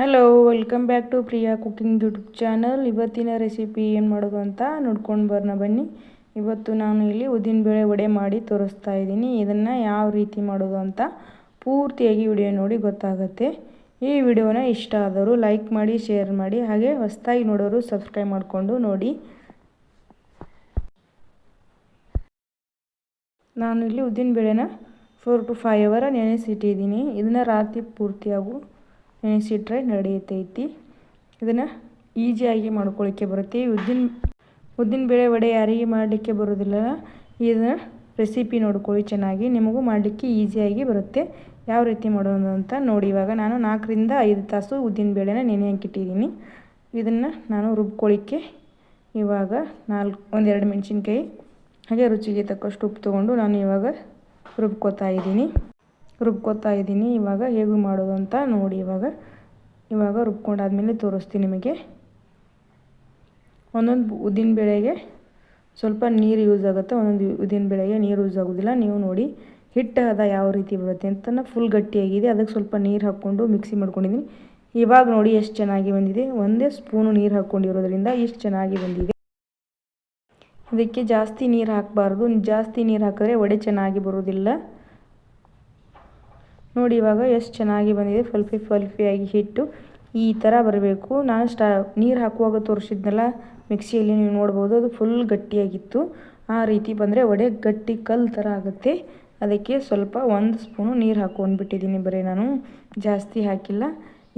Hello welcome back to Priya cooking YouTube channel ಇವತ್ತಿನ recipe ಏನು ಮಾಡೋದು ಅಂತ ನೋಡ್ಕೊಂಡು ಬರೋಣ ಬನ್ನಿ. ಇವತ್ತು ನಾನು ಇಲ್ಲಿ ಉದ್ದಿನಬೇಳೆ ವಡೆ ಮಾಡಿ ತೋರಿಸ್ತಾ ಇದ್ದೀನಿ. ಇದನ್ನು ಯಾವ ರೀತಿ ಮಾಡೋದು ಅಂತ ಪೂರ್ತಿಯಾಗಿ ವಿಡಿಯೋ ನೋಡಿ ಗೊತ್ತಾಗುತ್ತೆ. ಈ ವಿಡಿಯೋನ ಇಷ್ಟ ಆದವರು ಲೈಕ್ ಮಾಡಿ ಶೇರ್ ಮಾಡಿ, ಹಾಗೆ ಹೊಸದಾಗಿ ನೋಡೋರು ಸಬ್ಸ್ಕ್ರೈಬ್ ಮಾಡಿಕೊಂಡು ನೋಡಿ. ನಾನು ಇಲ್ಲಿ ಉದ್ದಿನಬೇಳೆನ ಫೋರ್ ಟು ಫೈವ್ ಅವರ್ ನೆನೆಸಿಟ್ಟಿದ್ದೀನಿ. ಇದನ್ನು ರಾತ್ರಿ ಪೂರ್ತಿಯಾಗು ನೆನೆಸಿಟ್ರೆ ನಡೆಯುತ್ತೈತಿ. ಇದನ್ನು ಈಜಿಯಾಗಿ ಮಾಡ್ಕೊಳ್ಳಿಕ್ಕೆ ಬರುತ್ತೆ. ಉದ್ದಿನ ಉದ್ದಿನ ಬೇಳೆ ವಡೆ ಯಾರಿಗೆ ಮಾಡಲಿಕ್ಕೆ ಬರೋದಿಲ್ಲ, ಇದನ್ನು ರೆಸಿಪಿ ನೋಡ್ಕೊಳ್ಳಿ ಚೆನ್ನಾಗಿ. ನಿಮಗೂ ಮಾಡಲಿಕ್ಕೆ ಈಸಿಯಾಗಿ ಬರುತ್ತೆ. ಯಾವ ರೀತಿ ಮಾಡೋದು ಅಂತ ನೋಡಿ. ಇವಾಗ ನಾನು ನಾಲ್ಕರಿಂದ ಐದು ತಾಸು ಉದ್ದಿನ ಬೇಳೆನ ನೆನೆ ಹಾಕಿಟ್ಟಿದ್ದೀನಿ ಇದನ್ನು ನಾನು ರುಬ್ಕೊಳ್ಳಿಕ್ಕೆ ಇವಾಗ ನಾಲ್ಕು, ಒಂದೆರಡು ಮೆಣಸಿನ್ಕಾಯಿ, ಹಾಗೆ ರುಚಿಗೆ ತಕ್ಕಷ್ಟು ಉಪ್ಪು ತೊಗೊಂಡು ನಾನು ಇವಾಗ ರುಬ್ಕೋತಾ ಇದ್ದೀನಿ. ರುಬ್ಕೋತಾ ಇದ್ದೀನಿ. ಇವಾಗ ಹೇಗೆ ಮಾಡೋದು ಅಂತ ನೋಡಿ ಇವಾಗ. ಇವಾಗ ರುಬ್ಕೊಂಡಾದ್ಮೇಲೆ ತೋರಿಸ್ತೀನಿ ನಿಮಗೆ. ಒಂದೊಂದು ಉದ್ದಿನ ಬೇಳೆಗೆ ಸ್ವಲ್ಪ ನೀರು ಯೂಸ್ ಆಗುತ್ತೆ. ಒಂದೊಂದು ಉದ್ದಿನ ಬೇಳೆಗೆ ನೀರು ಯೂಸ್ ಆಗೋದಿಲ್ಲ. ನೀವು ನೋಡಿ ಹಿಟ್ಟು ಅದ ಯಾವ ರೀತಿ ಬರುತ್ತೆ ಅಂತ ಫುಲ್ ಗಟ್ಟಿಯಾಗಿದೆ. ಅದಕ್ಕೆ ಸ್ವಲ್ಪ ನೀರು ಹಾಕ್ಕೊಂಡು ಮಿಕ್ಸಿ ಮಾಡ್ಕೊಂಡಿದ್ದೀನಿ. ಇವಾಗ ನೋಡಿ ಎಷ್ಟು ಚೆನ್ನಾಗಿ ಬಂದಿದೆ. ಒಂದೇ ಸ್ಪೂನು ನೀರು ಹಾಕ್ಕೊಂಡಿರೋದ್ರಿಂದ ಎಷ್ಟು ಚೆನ್ನಾಗಿ ಬಂದಿದೆ. ಅದಕ್ಕೆ ಜಾಸ್ತಿ ನೀರು ಹಾಕಬಾರ್ದು. ಜಾಸ್ತಿ ನೀರು ಹಾಕಿದ್ರೆ ವಡೆ ಚೆನ್ನಾಗಿ ಬರೋದಿಲ್ಲ. ನೋಡಿ ಇವಾಗ ಎಷ್ಟು ಚೆನ್ನಾಗಿ ಬಂದಿದೆ. ಫಲ್ಫಿ ಫಲ್ಫಿಯಾಗಿ ಹಿಟ್ಟು. ಈ ಥರ ಬರಬೇಕು. ನಾನು ಸ್ಟಾ, ನೀರು ಹಾಕುವಾಗ ತೋರಿಸಿದ್ನಲ್ಲ, ಮಿಕ್ಸಿಯಲ್ಲಿ ನೀವು ನೋಡ್ಬೋದು, ಅದು ಫುಲ್ ಗಟ್ಟಿಯಾಗಿತ್ತು. ಆ ರೀತಿ ಬಂದರೆ ವಡೆ ಗಟ್ಟಿ ಕಲ್ಲು ಥರ ಆಗುತ್ತೆ. ಅದಕ್ಕೆ ಸ್ವಲ್ಪ ಒಂದು ಸ್ಪೂನು ನೀರು ಹಾಕ್ಕೊಂಡ್ಬಿಟ್ಟಿದ್ದೀನಿ ಬರೀ ನಾನು. ಜಾಸ್ತಿ ಹಾಕಿಲ್ಲ.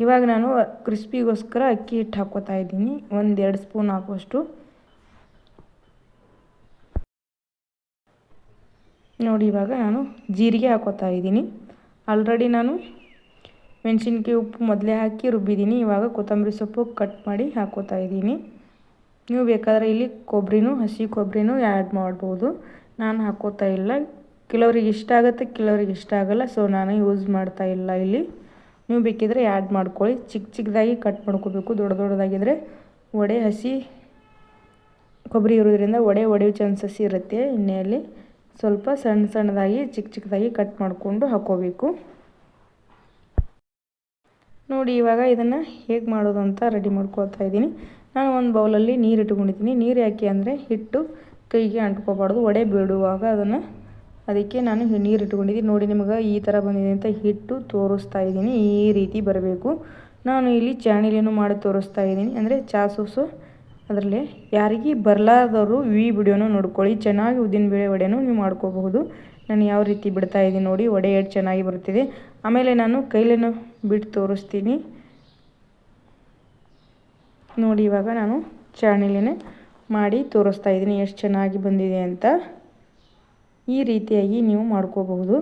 ಇವಾಗ ನಾನು ಕ್ರಿಸ್ಪಿಗೋಸ್ಕರ ಅಕ್ಕಿ ಹಿಟ್ಟು ಹಾಕ್ಕೋತಾ ಇದ್ದೀನಿ. ಒಂದೆರಡು ಸ್ಪೂನ್ ಹಾಕುವಷ್ಟು. ನೋಡಿ ಇವಾಗ ನಾನು ಜೀರಿಗೆ ಹಾಕೋತಾ ಇದ್ದೀನಿ. ಆಲ್ರೆಡಿ ನಾನು ಮೆಣಸಿನ್ಕಾಯಿ ಉಪ್ಪು ಮೊದಲೇ ಹಾಕಿ ರುಬ್ಬಿದ್ದೀನಿ. ಇವಾಗ ಕೊತ್ತಂಬರಿ ಸೊಪ್ಪು ಕಟ್ ಮಾಡಿ ಹಾಕೋತಾ ಇದ್ದೀನಿ. ನೀವು ಬೇಕಾದರೆ ಇಲ್ಲಿ ಕೊಬ್ಬರಿನೂ ಹಸಿ ಕೊಬ್ಬರಿನೂ ಆ್ಯಡ್ ಮಾಡ್ಬೋದು. ನಾನು ಹಾಕೋತಾ ಇಲ್ಲ. ಕೆಲವ್ರಿಗೆ ಇಷ್ಟ ಆಗುತ್ತೆ, ಕೆಲವ್ರಿಗೆ ಇಷ್ಟ ಆಗೋಲ್ಲ. ಸೊ ನಾನು ಯೂಸ್ ಮಾಡ್ತಾ ಇಲ್ಲ ಇಲ್ಲಿ. ನೀವು ಬೇಕಿದ್ರೆ ಆ್ಯಡ್ ಮಾಡ್ಕೊಳ್ಳಿ. ಚಿಕ್ಕ ಚಿಕ್ಕದಾಗಿ ಕಟ್ ಮಾಡ್ಕೋಬೇಕು. ದೊಡ್ಡ ದೊಡ್ಡದಾಗಿದ್ದರೆ ವಡೆ, ಹಸಿ ಕೊಬ್ಬರಿ ಇರೋದ್ರಿಂದ ವಡೆ ಒಡೆಯೋ ಚಾನ್ಸಸ್ ಇರುತ್ತೆ ಎಣ್ಣೆಯಲ್ಲಿ. ಸ್ವಲ್ಪ ಸಣ್ಣ ಸಣ್ಣದಾಗಿ, ಚಿಕ್ಕ ಚಿಕ್ಕದಾಗಿ ಕಟ್ ಮಾಡಿಕೊಂಡು ಹಾಕ್ಕೋಬೇಕು ನೋಡಿ, ಇವಾಗ ಇದನ್ನು ಹೇಗೆ ಮಾಡೋದು ಅಂತ ರೆಡಿ ಮಾಡ್ಕೊಳ್ತಾ ಇದ್ದೀನಿ. ನಾನು ಒಂದು ಬೌಲಲ್ಲಿ ನೀರು ಇಟ್ಕೊಂಡಿದ್ದೀನಿ. ನೀರು ಯಾಕೆ ಅಂದರೆ ಹಿಟ್ಟು ಕೈಗೆ ಅಂಟ್ಕೋಬಾರ್ದು, ಒಡೆ ಬಿಡುವಾಗ ಅದನ್ನು ಅದಕ್ಕೆ ನಾನು ನೀರು ಇಟ್ಕೊಂಡಿದ್ದೀನಿ. ನೋಡಿ, ನಿಮಗೆ ಈ ಥರ ಬಂದಿದೆ ಅಂತ ಹಿಟ್ಟು ತೋರಿಸ್ತಾ ಇದ್ದೀನಿ. ಈ ರೀತಿ ಬರಬೇಕು. ನಾನು ಇಲ್ಲಿ ಚಾಣಿಲಿಯನ್ನು ಮಾಡಿ ತೋರಿಸ್ತಾ ಇದ್ದೀನಿ. ಅಂದರೆ ಚಾ ಸೋಸು ಅದರಲ್ಲಿ ಯಾರಿಗೆ ಬರಲಾರ್ದವರು ಈ ವಿಡಿಯೋನ ನೋಡ್ಕೊಳ್ಳಿ, ಚೆನ್ನಾಗಿ ಉದ್ದಿನಬೇಳೆ ವಡೆನೂ ನೀವು ಮಾಡ್ಕೋಬಹುದು. ನಾನು ಯಾವ ರೀತಿ ಬಿಡ್ತಾ ಇದ್ದೀನಿ ನೋಡಿ ವಡೆ ಎಷ್ಟು ಚೆನ್ನಾಗಿ ಬರ್ತಿದೆ ಆಮೇಲೆ ನಾನು ಕೈಲೇನು ಬಿಟ್ಟು ತೋರಿಸ್ತೀನಿ. ನೋಡಿ, ಇವಾಗ ನಾನು ಚಾಣಿಲೇನೆ ಮಾಡಿ ತೋರಿಸ್ತಾ ಇದ್ದೀನಿ, ಎಷ್ಟು ಚೆನ್ನಾಗಿ ಬಂದಿದೆ ಅಂತ. ಈ ರೀತಿಯಾಗಿ ನೀವು ಮಾಡ್ಕೋಬಹುದು.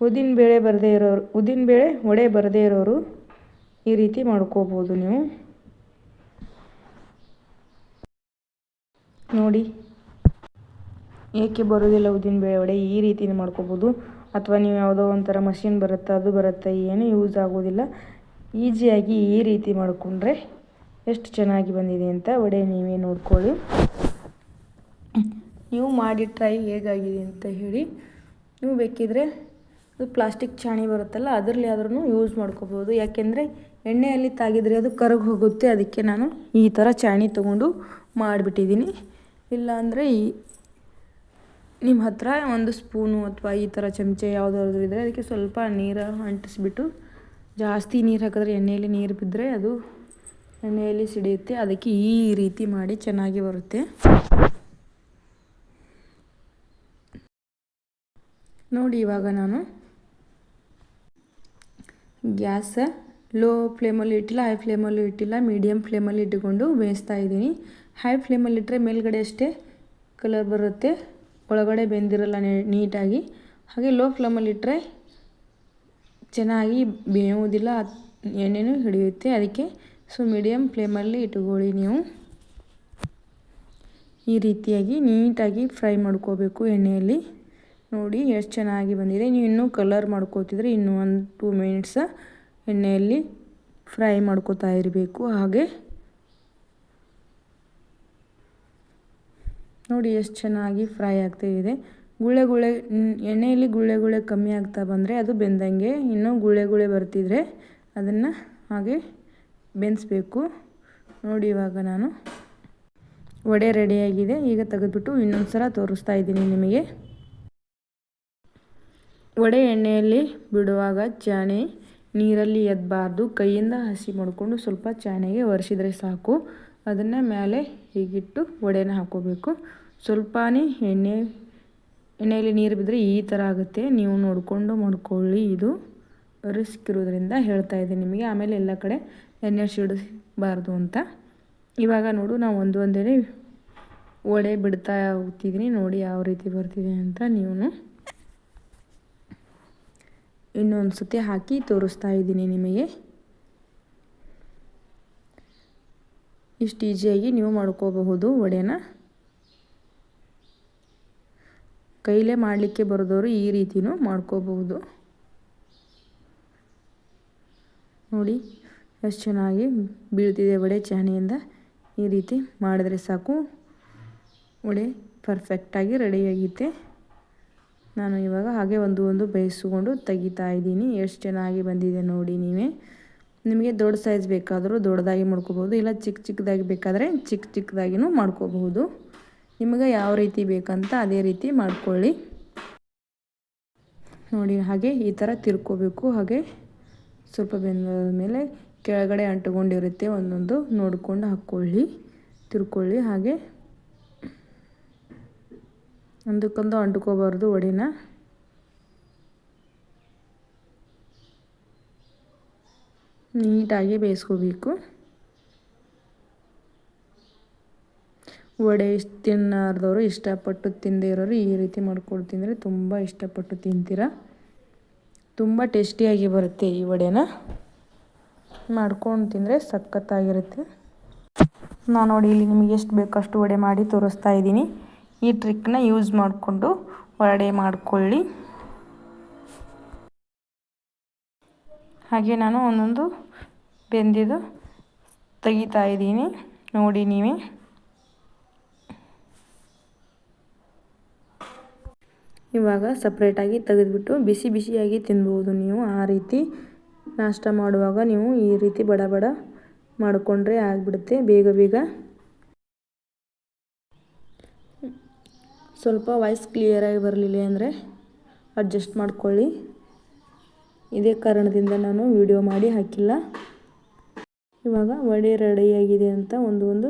ಉದ್ದಿನಬೇಳೆ ಬರದೇ ಇರೋರು ಉದ್ದಿನಬೇಳೆ ವಡೆ ಬರದೇ ಇರೋರು ಈ ರೀತಿ ಮಾಡ್ಕೋಬೋದು ನೀವು. ನೋಡಿ. ಏಕೆ ಬರೋದಿಲ್ಲ ಉದ್ದಿನ ಬೇಳೆ ವಡೆ ಈ ರೀತಿ ಮಾಡ್ಕೋಬೋದು. ಅಥವಾ ನೀವು ಯಾವುದೋ ಒಂಥರ ಮಷಿನ್ ಬರುತ್ತೆ, ಅದು ಬರುತ್ತೆ, ಏನು ಯೂಸ್ ಆಗೋದಿಲ್ಲ ಈಸಿಯಾಗಿ ಈ ರೀತಿ ಮಾಡಿಕೊಂಡ್ರೆ ಎಷ್ಟು ಚೆನ್ನಾಗಿ ಬಂದಿದೆ ಅಂತ ವಡೆ ನೀವೇ ನೋಡ್ಕೊಳ್ಳಿ. ನೀವು ಮಾಡಿ ಟ್ರೈ ಹೇಗಾಗಿದೆ ಅಂತ ಹೇಳಿ. ನೀವು ಬೇಕಿದ್ರೆ ಅದು ಪ್ಲಾಸ್ಟಿಕ್ ಚಾಣಿ ಬರುತ್ತಲ್ಲ, ಅದರಲ್ಲಿ ಆದ್ರೂ ಯೂಸ್ ಮಾಡ್ಕೋಬೋದು. ಯಾಕೆಂದರೆ ಎಣ್ಣೆಯಲ್ಲಿ ತಾಗಿದರೆ ಅದು ಕರಗಿ ಹೋಗುತ್ತೆ. ಅದಕ್ಕೆ ನಾನು ಈ ಥರ ಚಾಣಿ ತೊಗೊಂಡು ಮಾಡಿಬಿಟ್ಟಿದ್ದೀನಿ. ಇಲ್ಲ ಅಂದರೆ ಈ ನಿಮ್ಮ ಹತ್ರ ಒಂದು ಸ್ಪೂನು ಅಥವಾ ಈ ಥರ ಚಮಚೆ ಯಾವುದಾದ್ರೂ ಇದ್ದರೆ ಅದಕ್ಕೆ ಸ್ವಲ್ಪ ನೀರು ಅಂಟಿಸ್ಬಿಟ್ಟು ಜಾಸ್ತಿ ನೀರು ಹಾಕಿದ್ರೆ ಎಣ್ಣೆಯಲ್ಲಿ ನೀರು ಬಿದ್ದರೆ ಅದು ಎಣ್ಣೆಯಲ್ಲಿ ಸಿಡಿಯುತ್ತೆ. ಅದಕ್ಕೆ ಈ ರೀತಿ ಮಾಡಿ ಚೆನ್ನಾಗಿ ಬರುತ್ತೆ. ನೋಡಿ ಇವಾಗ ನಾನು ಗ್ಯಾಸ ಲೋ ಫ್ಲೇಮಲ್ಲಿ ಇಟ್ಟಿಲ್ಲ, ಹೈ ಫ್ಲೇಮಲ್ಲೂ ಇಟ್ಟಿಲ್ಲ ಮೀಡಿಯಮ್ ಫ್ಲೇಮಲ್ಲಿ ಇಟ್ಟುಕೊಂಡು ಬೇಯಿಸ್ತಾ ಇದ್ದೀನಿ. ಹೈ ಫ್ಲೇಮಲ್ಲಿಟ್ಟರೆ ಮೇಲ್ಗಡೆ ಅಷ್ಟೇ ಕಲರ್ ಬರುತ್ತೆ. ಒಳಗಡೆ ಬೆಂದಿರಲ್ಲ ನೀಟಾಗಿ. ಹಾಗೆ ಲೋ ಫ್ಲೇಮಲ್ಲಿಟ್ಟರೆ ಚೆನ್ನಾಗಿ ಬೇಯುವುದಿಲ್ಲ ಎಣ್ಣೆನೂ ಹಿಡಿಯುತ್ತೆ. ಅದಕ್ಕೆ ಸೊ ಮೀಡಿಯಮ್ ಫ್ಲೇಮಲ್ಲಿ ಇಟ್ಕೊಳ್ಳಿ ನೀವು. ಈ ರೀತಿಯಾಗಿ ನೀಟಾಗಿ ಫ್ರೈ ಮಾಡ್ಕೋಬೇಕು ಎಣ್ಣೆಯಲ್ಲಿ. ನೋಡಿ ಎಷ್ಟು ಚೆನ್ನಾಗಿ ಬಂದಿದೆ. ನೀವು ಇನ್ನೂ ಕಲರ್ ಮಾಡ್ಕೋತಿದ್ರೆ ಇನ್ನೂ ಒಂದು ಟೂ ಮಿನಿಟ್ಸ ಎಣ್ಣೆಯಲ್ಲಿ ಫ್ರೈ ಮಾಡ್ಕೋತಾ ಇರಬೇಕು. ಹಾಗೆ ನೋಡಿ ಎಷ್ಟು ಚೆನ್ನಾಗಿ ಫ್ರೈ ಆಗ್ತಾಯಿದೆ ಗುಳೆ ಗುಳೆ ಎಣ್ಣೆಯಲ್ಲಿ ಗುಳೆ ಗುಳೆ ಕಮ್ಮಿ ಆಗ್ತಾ ಬಂದರೆ ಅದು ಬೆಂದಂಗೆ ಇನ್ನೂ ಗುಳೆ ಗುಳೆ ಬರ್ತಿದ್ರೆ ಅದನ್ನು ಹಾಗೆ ಬೆನ್ಸ್ಬೇಕು. ನೋಡಿ ಇವಾಗ ನಾನು. ವಡೆ ರೆಡಿಯಾಗಿದೆ ಈಗ ತೆಗೆದುಬಿಟ್ಟು ಇನ್ನೊಂದು ಸಲ ತೋರಿಸ್ತಾ ಇದ್ದೀನಿ ನಿಮಗೆ. ವಡೆ ಎಣ್ಣೆಯಲ್ಲಿ ಬಿಡುವಾಗ ಚಾಣೆ, ನೀರಲ್ಲಿ ಎದ್ದಬಾರ್ದು ಕೈಯಿಂದ ಹಸಿ ಮಾಡಿಕೊಂಡು ಸ್ವಲ್ಪ ಚಾಣೆಗೆ ಒರೆಸಿದರೆ ಸಾಕು. ಅದನ್ನು ಮೇಲೆ ಹೀಗಿಟ್ಟು ವಡೆನ ಹಾಕ್ಕೋಬೇಕು ಸ್ವಲ್ಪನೇ ಎಣ್ಣೆ, ಎಣ್ಣೆಯಲ್ಲಿ ನೀರು ಬಿದ್ದರೆ ಈ ಥರ ಆಗುತ್ತೆ. ನೀವು ನೋಡಿಕೊಂಡು ಮಾಡ್ಕೊಳ್ಳಿ. ಇದು ರಿಸ್ಕ್ ಇರೋದ್ರಿಂದ ಹೇಳ್ತಾ ಇದ್ದೀನಿ ನಿಮಗೆ. ಆಮೇಲೆ ಎಲ್ಲ ಕಡೆ ಎಣ್ಣೆ ಸಿಡಿಸಬಾರ್ದು ಅಂತ. ಇವಾಗ ನೋಡು, ನಾವು ಒಂದು ಒಂದೇ ವಡೆ ಬಿಡ್ತಾ ಹೋಗ್ತಿದ್ದೀನಿ ನೋಡಿ ಯಾವ ರೀತಿ ಬರ್ತಿದೆ ಅಂತ ನೀವು ಇನ್ನೊಂದು ಸತಿ ಹಾಕಿ ತೋರಿಸ್ತಾ ಇದ್ದೀನಿ ನಿಮಗೆ. ಇಷ್ಟು ಈಜಿಯಾಗಿ ನೀವು ಮಾಡ್ಕೋಬಹುದು ವಡೆನ. ಕೈಲೇ ಮಾಡಲಿಕ್ಕೆ ಬರೋದವರು ಈ ರೀತಿಯೂ ಮಾಡ್ಕೋಬಹುದು. ನೋಡಿ, ಎಷ್ಟು ಚೆನ್ನಾಗಿ ಬೀಳ್ತಿದೆ ವಡೆ ಚಹನೆಯಿಂದ ಈ ರೀತಿ ಮಾಡಿದ್ರೆ ಸಾಕು. ವಡೆ ಪರ್ಫೆಕ್ಟಾಗಿ ರೆಡಿಯಾಗಿತ್ತೆ ನಾನು ಇವಾಗ ಹಾಗೆ ಒಂದು ಒಂದು ಬೇಯಿಸಿಕೊಂಡು ತೆಗಿತಾ ಇದ್ದೀನಿ. ಎಷ್ಟು ಚೆನ್ನಾಗಿ ಬಂದಿದೆ ನೋಡಿ ನೀವೇ. ನಿಮಗೆ ದೊಡ್ಡ ಸೈಜ್ ಬೇಕಾದರೂ ದೊಡ್ಡದಾಗಿ ಮಾಡ್ಕೋಬೋದು ಇಲ್ಲ ಚಿಕ್ಕ ಚಿಕ್ಕದಾಗಿ ಬೇಕಾದರೆ ಚಿಕ್ಕ ಚಿಕ್ಕದಾಗಿನೂ ಮಾಡ್ಕೋಬಹುದು. ನಿಮಗೆ ಯಾವ ರೀತಿ ಬೇಕಂತ ಅದೇ ರೀತಿ ಮಾಡ್ಕೊಳ್ಳಿ. ನೋಡಿ, ಹಾಗೆ ಈ ಥರ ತಿರ್ಕೋಬೇಕು. ಹಾಗೆ ಸ್ವಲ್ಪ ಬೆಂದ ಮೇಲೆ ಕೆಳಗಡೆ ಅಂಟುಕೊಂಡಿರುತ್ತೆ ಒಂದೊಂದು ನೋಡಿಕೊಂಡು ಹಾಕ್ಕೊಳ್ಳಿ, ತಿರ್ಕೊಳ್ಳಿ. ಹಾಗೆ ಒಂದಕ್ಕೊಂದು ಅಂಟ್ಕೋಬಾರ್ದು ವಡೆನ ನೀಟಾಗಿ ಬೇಯಿಸ್ಕೋಬೇಕು. ವಡೆ ಇಷ್ಟು ತಿನ್ನಾರ್ದವರು ಇಷ್ಟಪಟ್ಟು ತಿಂದೇ ಇರೋರು ಈ ರೀತಿ ಮಾಡ್ಕೊಂಡು ತಿಂದರೆ ತುಂಬ ಇಷ್ಟಪಟ್ಟು ತಿಂತೀರ? ತುಂಬ ಟೇಸ್ಟಿಯಾಗಿ ಬರುತ್ತೆ ಈ ವಡೆನ. ಮಾಡ್ಕೊಂಡು ತಿಂದರೆ ಸಖತ್ತಾಗಿರುತ್ತೆ. ನಾನು ನೋಡಿ ಇಲ್ಲಿ ನಿಮಗೆ ಎಷ್ಟು ಬೇಕಷ್ಟು ವಡೆ ಮಾಡಿ ತೋರಿಸ್ತಾ ಇದ್ದೀನಿ. ಈ ಟ್ರಿಕ್ನ ಯೂಸ್ ಮಾಡಿಕೊಂಡು ವಡೆ ಮಾಡಿಕೊಳ್ಳಿ. ಹಾಗೆ ನಾನು ಒಂದೊಂದು ಬೆಂದಿದ್ದು ತೆಗಿತಾ ಇದ್ದೀನಿ. ನೋಡಿ ನೀವೇ. ಇವಾಗ ಸಪ್ರೇಟಾಗಿ ತೆಗೆದುಬಿಟ್ಟು ಬಿಸಿ ಬಿಸಿಯಾಗಿ ತಿನ್ಬೋದು ನೀವು ಆ ರೀತಿ. ನಾಷ್ಟ ಮಾಡುವಾಗ ನೀವು ಈ ರೀತಿ ಬಡ ಬಡ ಮಾಡಿಕೊಂಡ್ರೆ ಆಗಿಬಿಡುತ್ತೆ ಬೇಗ ಬೇಗ. ಸ್ವಲ್ಪ ವಾಯ್ಸ್ ಕ್ಲಿಯರಾಗಿ ಬರಲಿಲ್ಲ ಅಂದರೆ ಅಡ್ಜಸ್ಟ್ ಮಾಡ್ಕೊಳ್ಳಿ. ಇದೇ ಕಾರಣದಿಂದ ನಾನು ವಿಡಿಯೋ ಮಾಡಿ ಹಾಕಿಲ್ಲ. ಇವಾಗ ವಡೆ ರೆಡಿಯಾಗಿದೆ ಅಂತ ಒಂದು ಒಂದು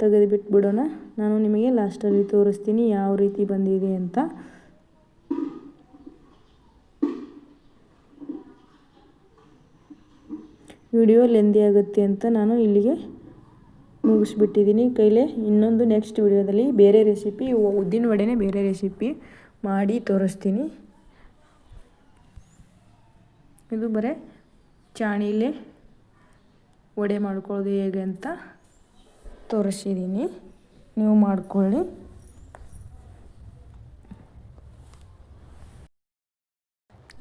ತೆಗೆದು ಬಿಟ್ಬಿಡೋಣ. ನಾನು ನಿಮಗೆ ಲಾಸ್ಟಲ್ಲಿ ತೋರಿಸ್ತೀನಿ ಯಾವ ರೀತಿ ಬಂದಿದೆ ಅಂತ. ವಿಡಿಯೋ ಲೆಂದಿ ಆಗುತ್ತೆ ಅಂತ ನಾನು ಇಲ್ಲಿಗೆ ಮುಗಿಸ್ಬಿಟ್ಟಿದ್ದೀನಿ. ಕೈಲೇ ಇನ್ನೊಂದು ನೆಕ್ಸ್ಟ್ ವಿಡಿಯೋದಲ್ಲಿ ಬೇರೆ ರೆಸಿಪಿ ಉದ್ದಿನ ವಡೆನೇ ಬೇರೆ ರೆಸಿಪಿ ಮಾಡಿ ತೋರಿಸ್ತೀನಿ. ಇದು ಬರೀ ಚಾಣಿಲೆ ವಡೆ ಮಾಡ್ಕೊಳ್ಳೋದು ಹೇಗೆ ಅಂತ ತೋರಿಸಿದ್ದೀನಿ. ನೀವು ಮಾಡ್ಕೊಳ್ಳಿ.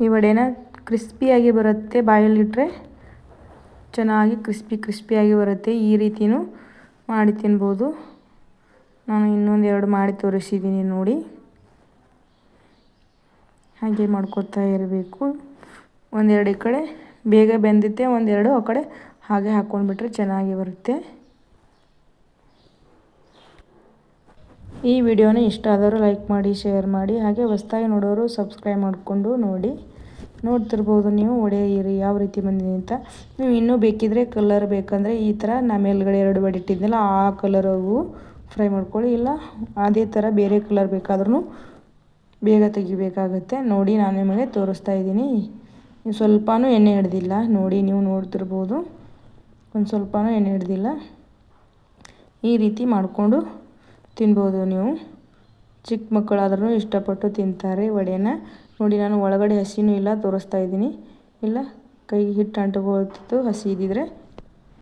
ಈ ವಡೆನ ಕ್ರಿಸ್ಪಿಯಾಗಿ ಬರುತ್ತೆ ಬಾಯಲ್ಲಿಟ್ಟರೆ ಚೆನ್ನಾಗಿ ಕ್ರಿಸ್ಪಿ ಕ್ರಿಸ್ಪಿಯಾಗಿ ಬರುತ್ತೆ. ಈ ರೀತಿಯೂ ಮಾಡಿ ತಿನ್ಬೋದು. ನಾನು ಇನ್ನೊಂದು ಎರಡು ಮಾಡಿ ತೋರಿಸಿದ್ದೀನಿ ನೋಡಿ. ಹಾಗೆ ಮಾಡ್ಕೊತಾ ಇರಬೇಕು. ಒಂದೆರಡು ಈ ಕಡೆ ಬೇಗ ಬೆಂದಿತ್ತೆ, ಒಂದೆರಡು ಆ ಕಡೆ ಹಾಗೆ ಹಾಕ್ಕೊಂಡ್ಬಿಟ್ರೆ ಚೆನ್ನಾಗಿ ಬರುತ್ತೆ. ಈ ವಿಡಿಯೋನ ಇಷ್ಟ ಆದರೂ ಲೈಕ್ ಮಾಡಿ, ಶೇರ್ ಮಾಡಿ, ಹಾಗೆ ಹೊಸ್ದಾಗಿ ನೋಡೋರು ಸಬ್ಸ್ಕ್ರೈಬ್ ಮಾಡಿಕೊಂಡು ನೋಡಿ. ನೋಡ್ತಿರ್ಬೋದು ನೀವು ಒಡೆಯಿರಿ, ಯಾವ ರೀತಿ ಬಂದಿದೆ ಅಂತ. ನೀವು ಇನ್ನೂ ಬೇಕಿದ್ರೆ ಕಲರ್ ಬೇಕಂದರೆ ಈ ಥರ ನಾ ಮೇಲ್ಗಡೆ ಎರಡು ಬಡಿ ಬಡಿಟ್ಟಿದ್ನಲ್ಲ ಆ ಕಲರವು ಫ್ರೈ ಮಾಡ್ಕೊಳ್ಳಿ. ಇಲ್ಲ, ಅದೇ ಥರ ಬೇರೆ ಕಲರ್ ಬೇಕಾದ್ರೂ ಬೇಗ ತೆಗಿಬೇಕಾಗುತ್ತೆ. ನೋಡಿ, ನಾನು ನಿಮಗೆ ತೋರಿಸ್ತಾ ಇದ್ದೀನಿ. ಸ್ವಲ್ಪನೂ ಎಣ್ಣೆ ಹಿಡ್ದಿಲ್ಲ. ನೋಡಿ, ನೀವು ನೋಡ್ತಿರ್ಬೋದು. ಒಂದು ಸ್ವಲ್ಪನೂ ಎಣ್ಣೆ ಹಿಡ್ದಿಲ್ಲ. ಈ ರೀತಿ ಮಾಡಿಕೊಂಡು ತಿನ್ಬೋದು ನೀವು. ಚಿಕ್ಕ ಮಕ್ಕಳಾದ್ರೂ ಇಷ್ಟಪಟ್ಟು ತಿಂತಾರೆ ವಡೆನ ನೋಡಿ, ನಾನು ಒಳಗಡೆ ಹಸಿನೂ ಇಲ್ಲ, ತೋರಿಸ್ತಾ ಇದ್ದೀನಿ. ಇಲ್ಲ ಕೈ ಹಿಟ್ಟು ಅಂಟುಕೊಳ್ತಿತ್ತು, ಹಸಿ ಇದ್ದಿದ್ರೆ.